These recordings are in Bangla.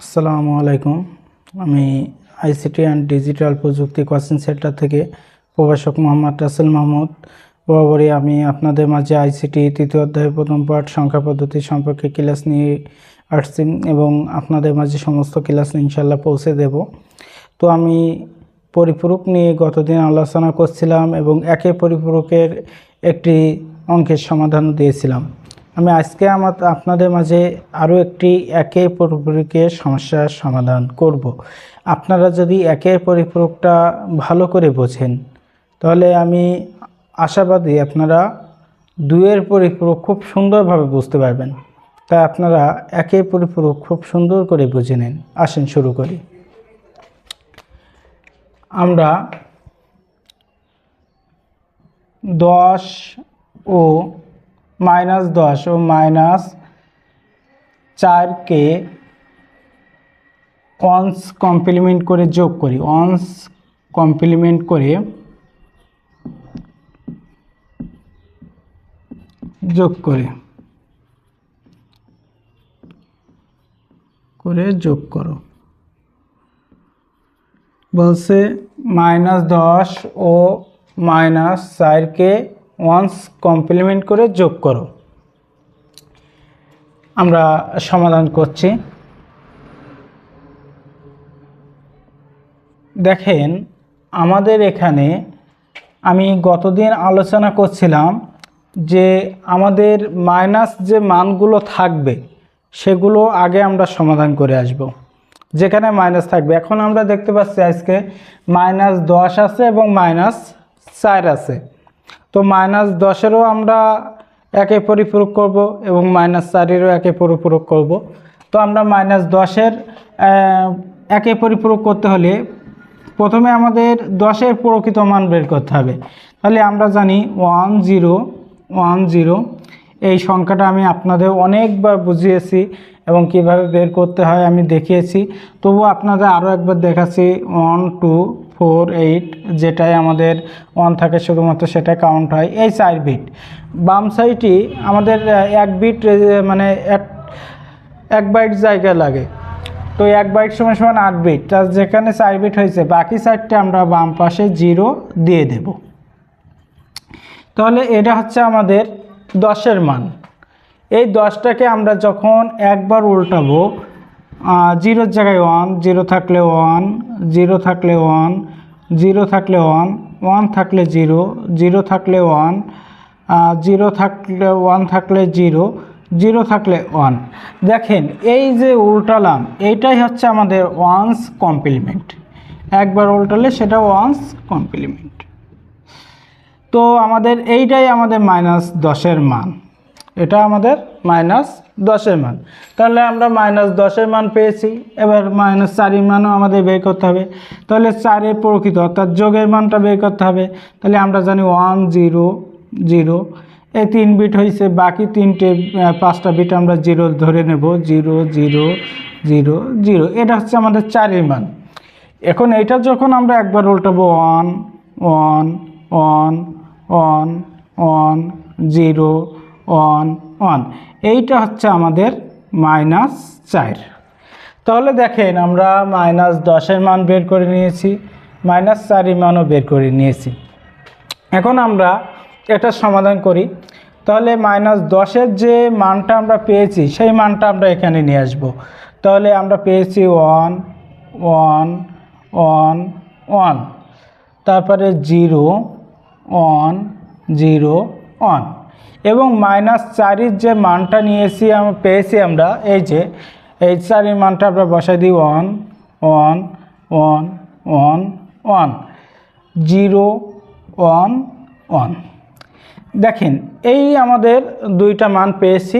আসসালামু আলাইকুম। আমি আইসিটি অ্যান্ড ডিজিটাল প্রযুক্তি কোচিং সেন্টার থেকে প্রভাষক মোহাম্মদ রাসেল মাহমুদ। বরাবরই আমি আপনাদের মাঝে আইসিটি তৃতীয় অধ্যায় প্রথম পাঠ সংখ্যা পদ্ধতি সম্পর্কে ক্লাস নিয়ে আসছি এবং আপনাদের মাঝে সমস্ত ক্লাস ইনশাল্লাহ পৌঁছে দেব। তো আমি পরিপূরক নিয়ে গতদিন আলোচনা করছিলাম এবং একে পরিপূরকের একটি অঙ্কের সমাধান দিয়েছিলাম। আমি আজকে আমার আপনাদের মাঝে আরও একটি একে পরিপূরকের সমস্যার সমাধান করব। আপনারা যদি একে পরিপূরকটা ভালো করে বোঝেন, তাহলে আমি আশাবাদী আপনারা দুয়ের পরিপূরক খুব সুন্দরভাবে বুঝতে পারবেন। তাই আপনারা একে পরিপূরক খুব সুন্দর করে বুঝে নিন। আসেন শুরু করি। আমরা দশ ও মাইনাস দশ ও মাইনাস চারকে অনস কমপ্লিমেন্ট করে যোগ করি। অনস কমপ্লিমেন্ট করে যোগ করে। করে যোগ করো। বলছে মাইনাস দশ ও মাইনাস চারকে ওয়ান্স কমপ্লিমেন্ট করে যোগ করো। আমরা সমাধান করছি। দেখেন, আমাদের এখানে আমি গতদিন আলোচনা করছিলাম যে আমাদের মাইনাস যে মানগুলো থাকবে, সেগুলো আগে আমরা সমাধান করে আসব। যেখানে মাইনাস থাকবে। এখন আমরা দেখতে পাচ্ছি আজকে মাইনাস দশ আছে এবং মাইনাস চার আছে। তো মাইনাস দশেরও আমরা একে পরিপূরক করব এবং মাইনাস চারেরও একে পরিপূরক করব। তো আমরা মাইনাস দশের একে পরিপূরক করতে হলে প্রথমে আমাদের দশের প্রকৃত মান বের করতে হবে। তাহলে আমরা জানি ওয়ান জিরো ওয়ান জিরো, এই সংখ্যাটা আমি আপনাদের অনেকবার বুঝিয়েছি এবং কীভাবে বের করতে হয় আমি দেখিয়েছি। তবু আপনাদের আরও একবার দেখাচ্ছি, ওয়ান, টু ফোর এইট যেটাই আমাদের ওয়ান থাকে শুধুমাত্র সেটা কাউন্ট হয়, এই চার বিট বাম সাইডটি আমাদের এক বিট মানে এক এক বাইট জায়গা লাগে। তো এক বাইট সময় সমান আট বিট তার যেখানে চার বিট হয়েছে, বাকি সাইডটা আমরা বাম পাশে জিরো দিয়ে দেব। তাহলে এটা হচ্ছে আমাদের দশের মান। এই দশটাকে আমরা যখন একবার উল্টাবো জিরোর জায়গায় ওয়ান জিরো থাকলে ওয়ান জিরো থাকলে ওয়ান জিরো থাকলে ওয়ান ওয়ান থাকলে জিরো জিরো থাকলে ওয়ান জিরো থাকলে ওয়ান থাকলে জিরো জিরো থাকলে ওয়ান দেখেন, এই যে উল্টালাম, এইটাই হচ্ছে আমাদের ওয়ান্স কমপ্লিমেন্ট একবার উল্টালে সেটা ওয়ান্স কমপ্লিমেন্ট তো আমাদের, এইটাই আমাদের মাইনাস দশের মান। এটা আমাদের মাইনাস দশের মান। তাহলে আমরা মাইনাস দশের মান পেয়েছি। এবার মাইনাস চারের মানও আমাদের বের করতে হবে। তাহলে চারের প্রকৃত অর্থাৎ যোগের মানটা বের করতে হবে। তাহলে আমরা জানি ওয়ান জিরো জিরো এই তিন বিট হয়েছে বাকি তিনটে পাঁচটা বিট আমরা জিরো ধরে নেব। জিরো জিরো জিরো জিরো এটা হচ্ছে আমাদের চারের মান। এখন এইটা যখন আমরা একবার উল্টাবো one one one one one zero one one. এইটা হচ্ছে আমাদের মাইনাস চার। তাহলে দেখেন, আমরা মাইনাস দশের মান বের করে নিয়েছি, মাইনাস চারের মানও বের করে নিয়েছি। এখন আমরা এটা সমাধান করি। তাহলে মাইনাস দশের যে মানটা আমরা পেয়েছি, সেই মানটা আমরা এখানে নিয়ে আসব। তাহলে আমরা পেয়েছি ওয়ান ওয়ান ওয়ান ওয়ান। তারপরে জিরো, ওয়ান জিরো, ওয়ান। এবং মাইনাস চারির যে মানটা নিয়েছি আমরা পেয়েছি আমরা, এই যে, এই চারির মানটা আমরা বসাই দিই one one one one one zero one one দেখেন, এই আমাদের দুইটা মান পেয়েছি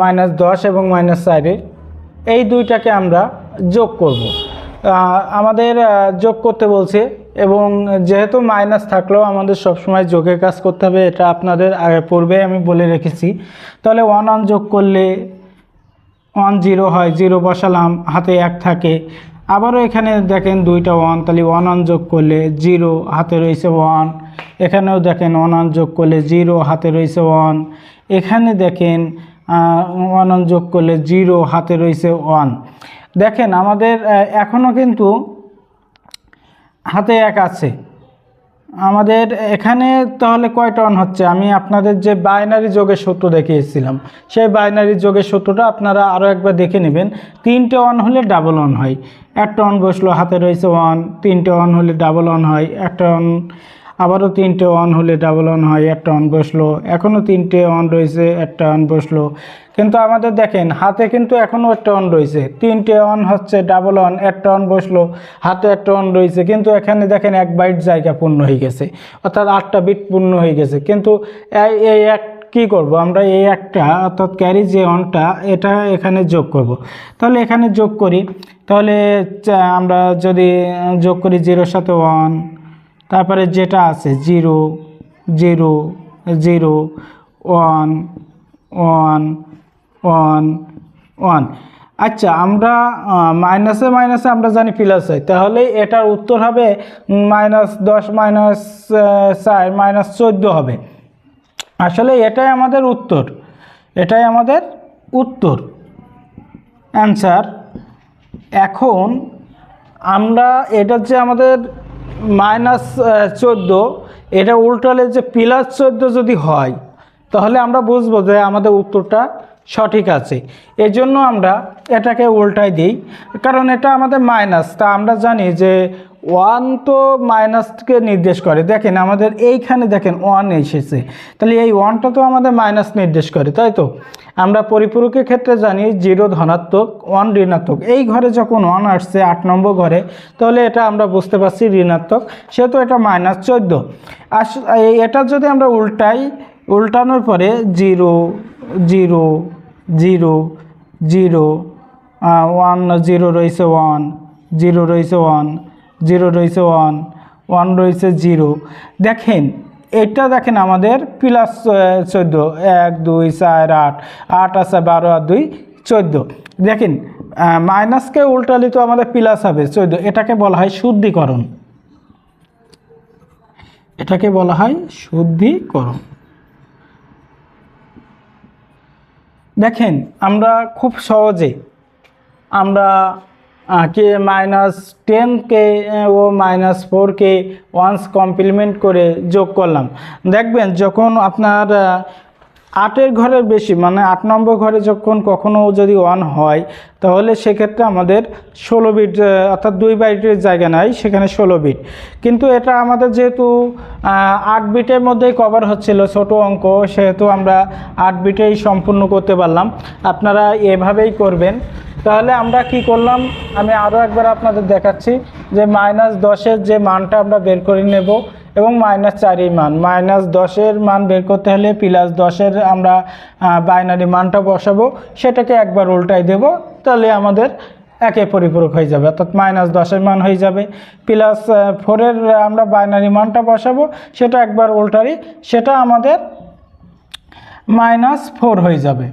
মাইনাস দশ এবং মাইনাস চারের। এই দুইটাকে আমরা যোগ করব। আমাদের যোগ করতে বলছে এবং যেহেতু মাইনাস থাকলেও আমাদের সবসময় যোগের কাজ করতে হবে, এটা আপনাদের আগে পূর্বে আমি বলে রেখেছি। তাহলে ওয়ান ওয়ান যোগ করলে ওয়ান জিরো হয় জিরো বসালাম, হাতে এক থাকে। আবারও এখানে দেখেন দুইটা ওয়ান তাহলে ওয়ান ওয়ান যোগ করলে জিরো হাতে রয়েছে ওয়ান এখানেও দেখেন ওয়ান ওয়ান যোগ করলে জিরো হাতে রয়েছে ওয়ান এখানে দেখেন ওয়ান ওয়ান যোগ করলে জিরো হাতে রয়েছে ওয়ান দেখেন আমাদের এখনও কিন্তু হাতে এক আছে। আমাদের এখানে তাহলে কয় টন হচ্ছে? আমি আপনাদের যে বাইনারি যোগের সূত্র দেখিয়েছিলাম, সেই বাইনারি যোগের সূত্রটা আপনারা আরও একবার দেখে নেবেন। তিনটে অন হলে ডাবল অন হয়। একটা অন বসল, হাতে রয়েছে ওয়ান তিনটে অন হলে ডাবল অন হয়। একটা অন আবারও তিনটে অন হলে ডাবল অন হয়, একটা অন বসল। এখনও তিনটে অন রয়েছে, একটা অন বসল। কিন্তু আমাদের দেখেন, হাতে কিন্তু এখনও একটা অন রয়েছে। তিনটে অন হচ্ছে ডাবল অন একটা অন বসল, হাতে একটা অন রয়েছে। কিন্তু এখানে দেখেন এক বাইট জায়গা পূর্ণ হয়ে গেছে, অর্থাৎ আটটা বিট পূর্ণ হয়ে গেছে। কিন্তু এই- এক, কি করব? আমরা এই একটা, অর্থাৎ ক্যারি যে অনটা এটা এখানে যোগ করব। তাহলে এখানে যোগ করি। তাহলে আমরা যদি, যোগ করি জিরোর সাথে ওয়ান তারপরে যেটা আছে, zero zero zero, one one one one. আচ্ছা আমরা মাইনাসে মাইনাসে আমরা জানি প্লাস হয় তাহলে এটার উত্তর হবে মাইনাস দশ, মাইনাস চার, মাইনাস চোদ্দ হবে। আসলে এটাই আমাদের উত্তর। এটাই আমাদের উত্তর। অ্যান্সার। এখন আমরা, এটা যে আমাদের মাইনাস চোদ্দ, এটা উল্টালে যে প্লাস চোদ্দ যদি হয়, তাহলে আমরা বুঝব যে আমাদের উত্তরটা সঠিক আছে। এজন্য আমরা এটাকে উল্টাই দিই, কারণ এটা আমাদের মাইনাস। তা আমরা জানি যে ওয়ান তো মাইনাসকে নির্দেশ করে। দেখেন আমাদের এইখানে দেখেন ওয়ান এসেছে। তাহলে এই ওয়ানটা তো আমাদের মাইনাস নির্দেশ করে, তাই তো? আমরা পরিপূরকের ক্ষেত্রে জানি জিরো ধনাত্মক ওয়ান ঋণাত্মক। এই ঘরে যখন ওয়ান আসছে, আট নম্বর ঘরে, তাহলে এটা আমরা বুঝতে পারছি ঋণাত্মক। সেহেতু এটা মাইনাস চোদ্দ। আস এটা যদি আমরা উল্টাই, উল্টানোর পরে zero zero zero zero one zero রয়েছে ওয়ান জিরো রয়েছে ওয়ান জিরো রয়েছে ওয়ান ওয়ান রয়েছে জিরো। দেখেন, এটা দেখেন আমাদের প্লাস চোদ্দ, এক, দুই, চার, আট আট আছে বারো আর দুই, চোদ্দ। দেখেন মাইনাসকে উল্টালে তো আমাদের প্লাস হবে, চোদ্দ। এটাকে বলা হয় শুদ্ধিকরণ। এটাকে বলা হয় শুদ্ধিকরণ। দেখেন, আমরা খুব সহজে আমরা কে মাইনাস টেনকে ও মাইনাস ফোরকে ওয়ান্স কমপ্লিমেন্ট করে যোগ করলাম। দেখবেন যখন আপনার আটের ঘরের বেশি মানে আট নম্বর ঘরে যখন কখনো যদি ওয়ান হয়, তাহলে সেক্ষেত্রে আমাদের ষোলো বিট অর্থাৎ দুই বাইটের জায়গা নাই, সেখানে ষোলো বিট কিন্তু এটা আমাদের যেহেতু আট বিটের মধ্যেই কভার হচ্ছিল, ছোট অঙ্ক, সেহেতু আমরা আট বিটেই সম্পূর্ণ করতে পারলাম। আপনারা এভাবেই করবেন। তাহলে আমরা কি করলাম? আমি আরও একবার আপনাদের দেখাচ্ছি যে মাইনাস দশের যে মানটা আমরা বের করে নেব এবং মাইনাস চারই মান। মাইনাস দশের মান বের করতে হলে প্লাস দশের আমরা বাইনারি মানটা বসাবো। সেটাকে একবার উল্টাই দেব, তাহলে আমাদের একে পরিপূরক হয়ে যাবে। অর্থাৎ মাইনাস দশের মান হয়ে যাবে। প্লাস ফোরের আমরা বাইনারি মানটা বসাবো, সেটা একবার উল্টারি, সেটা আমাদের মাইনাস ফোর হয়ে যাবে।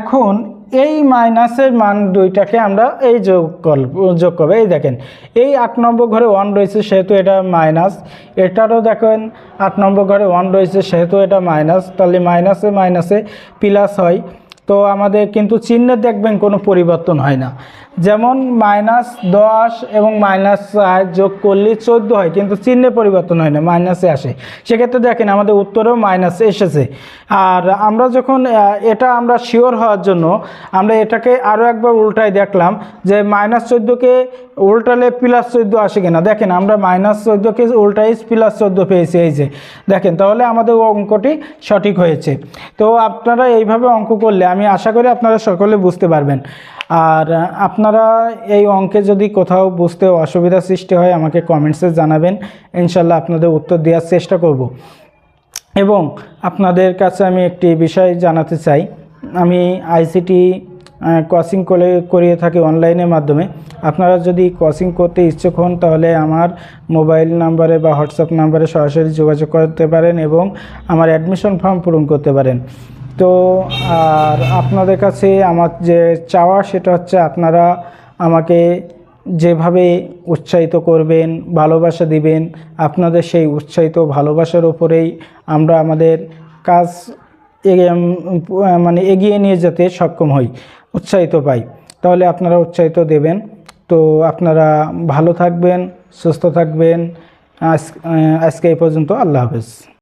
এখন এই মাইনাসের মান দুইটাকে আমরা এই যোগ কল, যোগ করব। এই দেখেন, এই আট নম্বর ঘরে ওয়ান রয়েছে, সেহেতু এটা মাইনাস। এটারও দেখেন, আট নম্বর ঘরে ওয়ান রয়েছে, সেহেতু এটা মাইনাস। তাহলে মাইনাসে মাইনাসে প্লাস হয়। তো আমাদের কিন্তু চিহ্নে দেখবেন কোনো পরিবর্তন হয় না। যেমন মাইনাস দশ এবং মাইনাস চার যোগ করলে চোদ্দ হয়, কিন্তু চিহ্নে পরিবর্তন হয় না, মাইনাসে আসে। সেক্ষেত্রে দেখেন আমাদের উত্তরেও মাইনাস এসেছে। আর আমরা যখন এটা আমরা শিওর হওয়ার জন্য আমরা এটাকে আরও একবার উল্টায় দেখলাম যে মাইনাস চোদ্দোকে উল্টালে প্লাস চোদ্দ আসে কিনা? দেখেন, আমরা মাইনাস চোদ্দোকে উল্টাই প্লাস চোদ্দ পেয়েছি, এই যে। দেখেন, তাহলে আমাদের অঙ্কটি সঠিক হয়েছে। তো আপনারা এইভাবে অঙ্ক করলে, আমি আশা করি আপনারা সকলে বুঝতে পারবেন। আর আপনারা এই অঙ্কে যদি কোথাও বুঝতে অসুবিধা সৃষ্টি হয়, আমাকে কমেন্টসে জানাবেন। ইনশাল্লাহ আপনাদের উত্তর দেওয়ার চেষ্টা করব। এবং আপনাদের কাছে আমি একটি বিষয় জানাতে চাই। আমি আইসিটি কোচিং করে, করিয়ে থাকি অনলাইনের মাধ্যমে। আপনারা যদি ক্রসিং করতে ইচ্ছুক হন, তাহলে আমার মোবাইল নাম্বারে বা হোয়াটসঅ্যাপ নাম্বারে সরাসরি যোগাযোগ করতে পারেন এবং আমার অ্যাডমিশন ফর্ম পূরণ করতে পারেন। তো, আর আপনাদের কাছে আমার যে চাওয়া, সেটা হচ্ছে আপনারা আমাকে যেভাবে উৎসাহিত করবেন, ভালোবাসা দিবেন, আপনাদের সেই উৎসাহিত ভালোবাসার উপরেই আমরা আমাদের কাজ মানে এগিয়ে নিয়ে যেতে সক্ষম হই, উৎসাহিত পাই। তাহলে আপনারা উৎসাহিত দেবেন। তো আপনারা ভালো থাকবেন, সুস্থ থাকবেন। আজকে এই পর্যন্ত আল্লাহ হাফেজ।